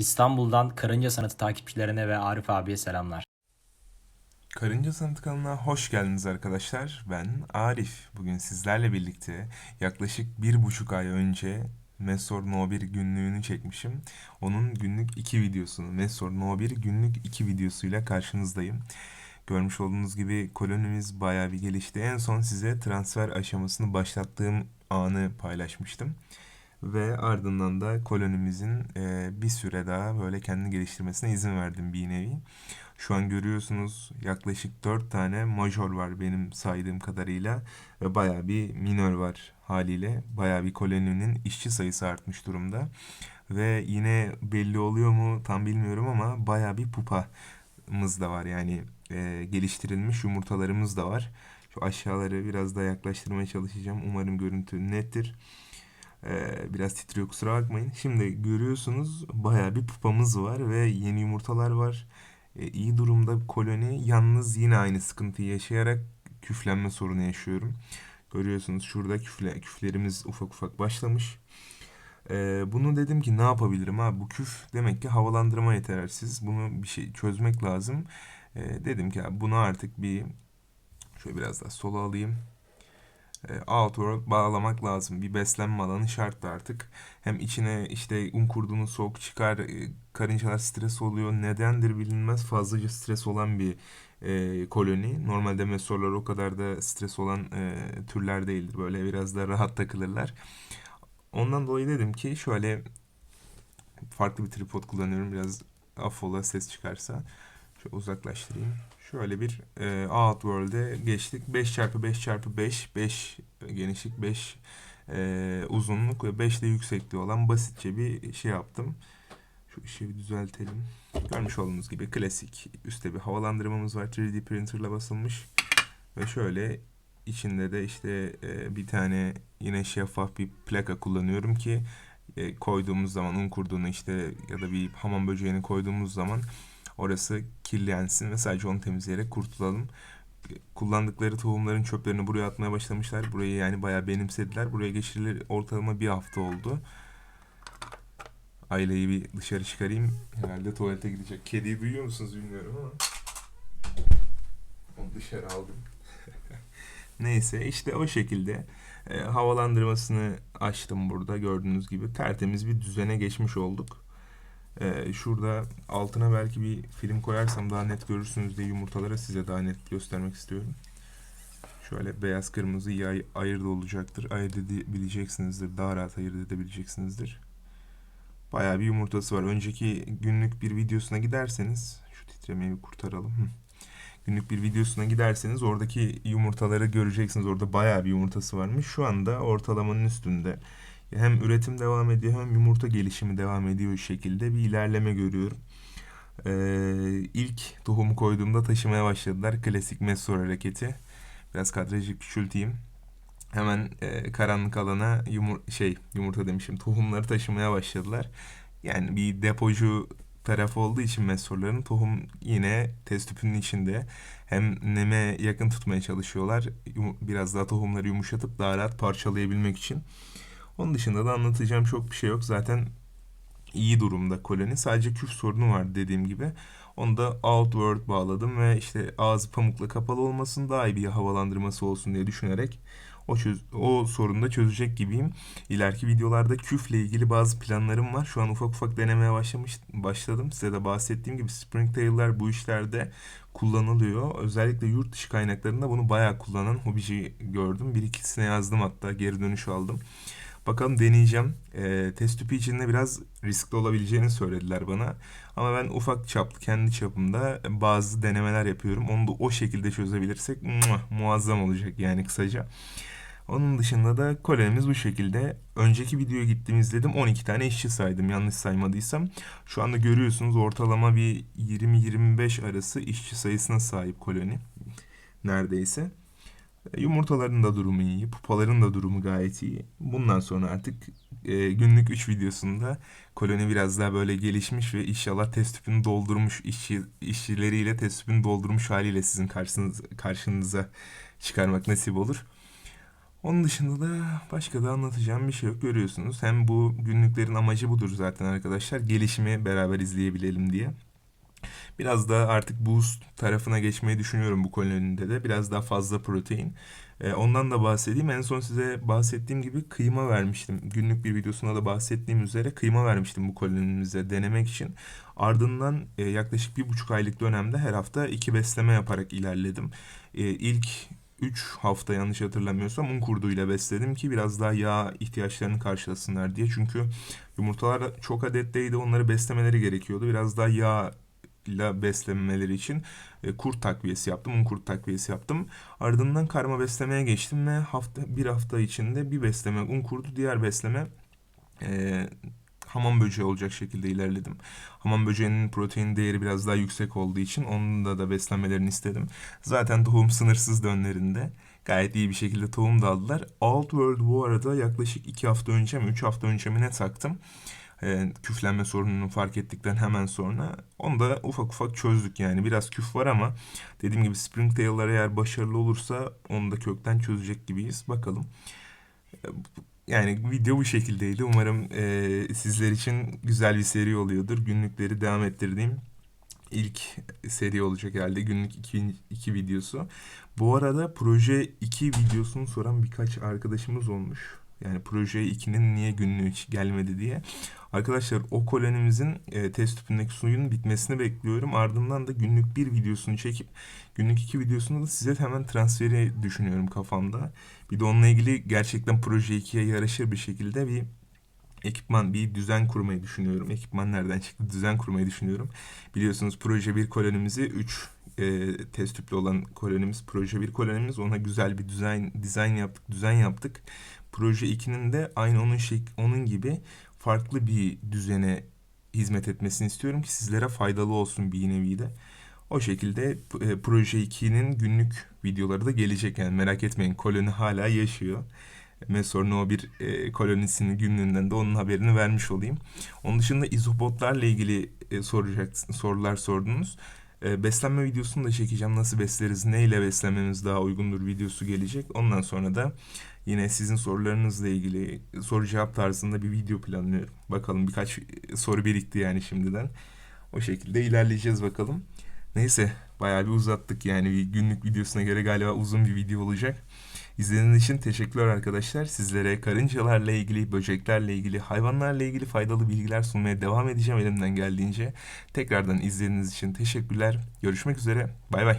İstanbul'dan Karınca Sanatı takipçilerine ve Arif abiye selamlar. Karınca Sanatı kanalına hoş geldiniz arkadaşlar. Ben Arif. Bugün sizlerle birlikte yaklaşık bir buçuk ay önce Mesor No 1 günlüğünü çekmişim. Onun günlük iki videosunu, Mesor No 1 günlük iki videosuyla karşınızdayım. Görmüş olduğunuz gibi kolonimiz bayağı bir gelişti. En son size transfer aşamasını başlattığım anı paylaşmıştım. Ve ardından da kolonimizin e, bir süre daha böyle kendini geliştirmesine izin verdim bir nevi. Şu an görüyorsunuz yaklaşık 4 tane major var benim saydığım kadarıyla ve baya bir minör var haliyle. Baya bir koloninin işçi sayısı artmış durumda. Ve yine belli oluyor mu tam bilmiyorum ama baya bir pupamız da var. Yani e, geliştirilmiş yumurtalarımız da var. Şu aşağıları biraz daha yaklaştırmaya çalışacağım. Umarım görüntü nettir. Ee, biraz titriyor kusura bakmayın. Şimdi görüyorsunuz baya bir pupamız var ve yeni yumurtalar var. Ee, iyi durumda koloni. Yalnız yine aynı sıkıntıyı yaşayarak küflenme sorunu yaşıyorum. Görüyorsunuz şurada küfle, küflerimiz ufak ufak başlamış. Ee, bunu dedim ki ne yapabilirim ha bu küf demek ki havalandırma yetersiz. Bunu bir şey çözmek lazım. Ee, dedim ki bunu artık bir şöyle biraz daha sola alayım e, outward bağlamak lazım. Bir beslenme alanı şart artık. Hem içine işte un kurduğunuz soğuk çıkar, e, karıncalar stres oluyor. Nedendir bilinmez fazlaca stres olan bir e, koloni. Normalde mesorlar o kadar da stres olan e, türler değildir. Böyle biraz da rahat takılırlar. Ondan dolayı dedim ki şöyle farklı bir tripod kullanıyorum. Biraz affola ses çıkarsa. Şöyle uzaklaştırayım. Şöyle bir e, Outworld'e geçtik. 5x5x5, 5 genişlik, 5 e, uzunluk ve 5 de yüksekliği olan basitçe bir şey yaptım. Şu ışığı bir düzeltelim. Görmüş olduğunuz gibi klasik. Üstte bir havalandırmamız var. 3D printerla basılmış. Ve şöyle içinde de işte e, bir tane yine şeffaf bir plaka kullanıyorum ki e, koyduğumuz zaman un kurduğunu işte ya da bir hamam böceğini koyduğumuz zaman Orası kirlensin ve sadece onu temizleyerek kurtulalım. Kullandıkları tohumların çöplerini buraya atmaya başlamışlar. Burayı yani bayağı benimsediler. Buraya geçirilir ortalama bir hafta oldu. Aileyi bir dışarı çıkarayım. Herhalde tuvalete gidecek. Kediyi duyuyor musunuz bilmiyorum ama. Onu dışarı aldım. Neyse işte o şekilde e, havalandırmasını açtım burada gördüğünüz gibi tertemiz bir düzene geçmiş olduk. Ee, şurada altına belki bir film koyarsam daha net görürsünüz diye yumurtalara size daha net göstermek istiyorum. Şöyle beyaz kırmızı yay ayırt olacaktır. Ayırt edebileceksinizdir. Daha rahat ayırt edebileceksinizdir. Bayağı bir yumurtası var. Önceki günlük bir videosuna giderseniz şu titremeyi bir kurtaralım. Günlük bir videosuna giderseniz oradaki yumurtaları göreceksiniz. Orada bayağı bir yumurtası varmış. Şu anda ortalamanın üstünde hem üretim devam ediyor hem yumurta gelişimi devam ediyor şekilde bir ilerleme görüyorum. Ee, ilk tohumu koyduğumda taşımaya başladılar. Klasik Messor hareketi. Biraz kadrajı küçülteyim. Hemen e, karanlık alana yumur şey yumurta demişim tohumları taşımaya başladılar. Yani bir depocu tarafı olduğu için mesorların tohum yine test tüpünün içinde hem neme yakın tutmaya çalışıyorlar. Biraz daha tohumları yumuşatıp daha rahat parçalayabilmek için. Onun dışında da anlatacağım çok bir şey yok. Zaten iyi durumda koloni. Sadece küf sorunu var dediğim gibi. Onu da outward bağladım ve işte ağzı pamukla kapalı olmasın daha iyi bir havalandırması olsun diye düşünerek o, çöz o sorunu da çözecek gibiyim. İleriki videolarda küfle ilgili bazı planlarım var. Şu an ufak ufak denemeye başlamış başladım. Size de bahsettiğim gibi Springtail'ler bu işlerde kullanılıyor. Özellikle yurt dışı kaynaklarında bunu bayağı kullanan hobici gördüm. Bir ikisine yazdım hatta geri dönüş aldım. Bakalım deneyeceğim. E, test tüpü içinde biraz riskli olabileceğini söylediler bana. Ama ben ufak çaplı kendi çapımda bazı denemeler yapıyorum. Onu da o şekilde çözebilirsek muazzam olacak yani kısaca. Onun dışında da kolonimiz bu şekilde. Önceki videoya gittiğimiz dedim 12 tane işçi saydım yanlış saymadıysam. Şu anda görüyorsunuz ortalama bir 20-25 arası işçi sayısına sahip koloni. Neredeyse. Yumurtaların da durumu iyi, pupaların da durumu gayet iyi. Bundan sonra artık e, günlük 3 videosunda koloni biraz daha böyle gelişmiş ve inşallah test tüpünü doldurmuş işçi, işçileriyle test tüpünü doldurmuş haliyle sizin karşınız, karşınıza çıkarmak nasip olur. Onun dışında da başka da anlatacağım bir şey yok görüyorsunuz. Hem bu günlüklerin amacı budur zaten arkadaşlar. Gelişimi beraber izleyebilelim diye. Biraz da artık boost tarafına geçmeyi düşünüyorum bu kolonide de. Biraz daha fazla protein. Ee, ondan da bahsedeyim. En son size bahsettiğim gibi kıyma vermiştim. Günlük bir videosunda da bahsettiğim üzere kıyma vermiştim bu kolonimize denemek için. Ardından e, yaklaşık bir buçuk aylık dönemde her hafta iki besleme yaparak ilerledim. E, ilk 3 hafta yanlış hatırlamıyorsam un kurduyla besledim ki biraz daha yağ ihtiyaçlarını karşılasınlar diye. Çünkü yumurtalar çok adetteydi onları beslemeleri gerekiyordu. Biraz daha yağ ile beslenmeleri için e, kurt takviyesi yaptım, un kurt takviyesi yaptım. Ardından karma beslemeye geçtim ve hafta bir hafta içinde bir besleme un kurdu, diğer besleme e, hamam böceği olacak şekilde ilerledim. Hamam böceğinin protein değeri biraz daha yüksek olduğu için onun da da beslenmelerini istedim. Zaten tohum sınırsız dönlerinde. Gayet iyi bir şekilde tohum da aldılar. Alt World bu arada yaklaşık 2 hafta önce mi 3 hafta önce mi ne taktım. Ee, küflenme sorununu fark ettikten hemen sonra onu da ufak ufak çözdük yani. Biraz küf var ama dediğim gibi Springtail'lar eğer başarılı olursa onu da kökten çözecek gibiyiz. Bakalım. Ee, yani video bu şekildeydi. Umarım e, sizler için güzel bir seri oluyordur. Günlükleri devam ettirdiğim ilk seri olacak herhalde. Günlük 2, 2 videosu. Bu arada proje 2 videosunu soran birkaç arkadaşımız olmuş. Yani proje 2'nin niye günlüğü gelmedi diye. Arkadaşlar o kolonimizin e, test tüpündeki suyun bitmesini bekliyorum. Ardından da günlük bir videosunu çekip günlük iki videosunu da size hemen transferi düşünüyorum kafamda. Bir de onunla ilgili gerçekten proje 2'ye yaraşır bir şekilde bir ekipman, bir düzen kurmayı düşünüyorum. Ekipman nereden çıktı? Düzen kurmayı düşünüyorum. Biliyorsunuz proje 1 kolonimizi 3 e, test tüplü olan kolonimiz, proje 1 kolonimiz ona güzel bir düzen dizayn yaptık, düzen yaptık. Proje 2'nin de aynı onun şey, onun gibi farklı bir düzene hizmet etmesini istiyorum ki sizlere faydalı olsun bir nevi de. O şekilde e, proje 2'nin günlük videoları da gelecek yani merak etmeyin koloni hala yaşıyor. Mesor No 1 e, kolonisinin günlüğünden de onun haberini vermiş olayım. Onun dışında izopotlarla ilgili e, soracak sorular sordunuz. E, beslenme videosunu da çekeceğim. Nasıl besleriz, neyle beslenmemiz daha uygundur videosu gelecek. Ondan sonra da yine sizin sorularınızla ilgili soru cevap tarzında bir video planlıyorum. Bakalım birkaç soru birikti yani şimdiden. O şekilde ilerleyeceğiz bakalım. Neyse bayağı bir uzattık yani bir günlük videosuna göre galiba uzun bir video olacak. İzlediğiniz için teşekkürler arkadaşlar. Sizlere karıncalarla ilgili, böceklerle ilgili, hayvanlarla ilgili faydalı bilgiler sunmaya devam edeceğim elimden geldiğince. Tekrardan izlediğiniz için teşekkürler. Görüşmek üzere. Bay bay.